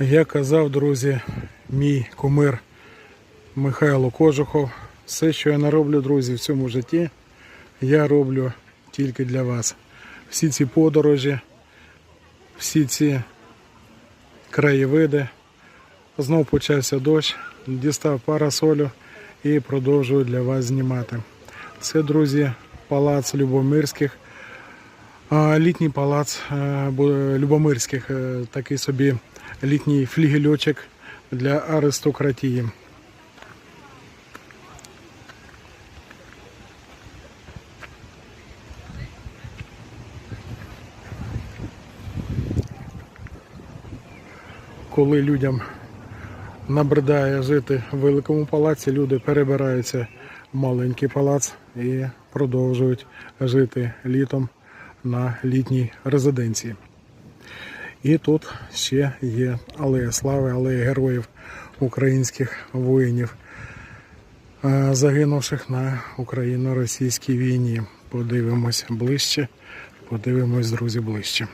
Як казав, друзі, мій кумир Михайло Кожухов, все, що я не роблю, друзі, в цьому житті, я роблю тільки для вас. Всі ці подорожі, всі ці краєвиди. Знов почався дощ, дістав парасолю і продовжую для вас знімати. Це, друзі, палац Любомирських. Літній палац е, Любомирських, е, такий собі літній флігельочок для аристократії. Коли людям набридає жити в великому палаці, люди перебираються в маленький палац і продовжують жити літом на літній резиденції. І тут ще є алея слави, алея героїв українських воїнів, е, загинувших на україно-російській війні. Подивимось ближче, подивимось, друзі, ближче.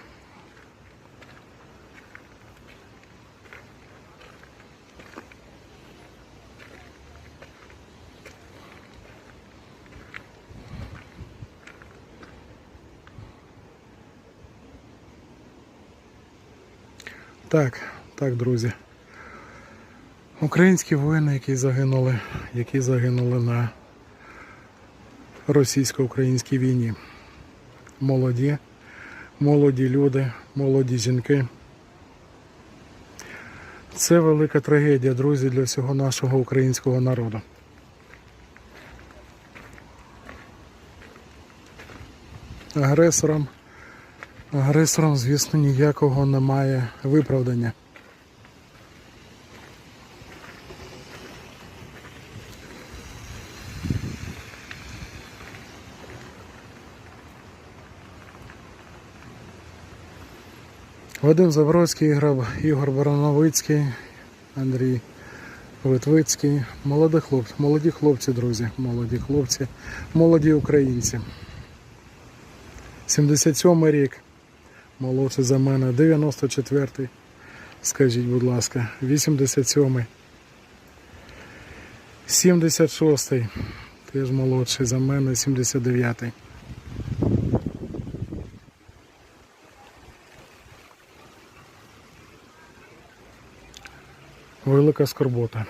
Так, так, друзі. Українські воїни, які загинули, які загинули на російсько-українській війні. Молоді, молоді люди, молоді жінки. Це велика трагедія, друзі, для всього нашого українського народу. Агресорам Агресорам, звісно, ніякого немає виправдання. Вадим Забродський, Ігор, Барановицький, Андрій Витвицький. Молоді хлопці, молоді хлопці, друзі, молоді хлопці, молоді українці. 77 рік. Молодший за мене 94-й. Скажіть, будь ласка, 87-й. 76-й. Теж молодший за мене, 79-й. Велика скорбота.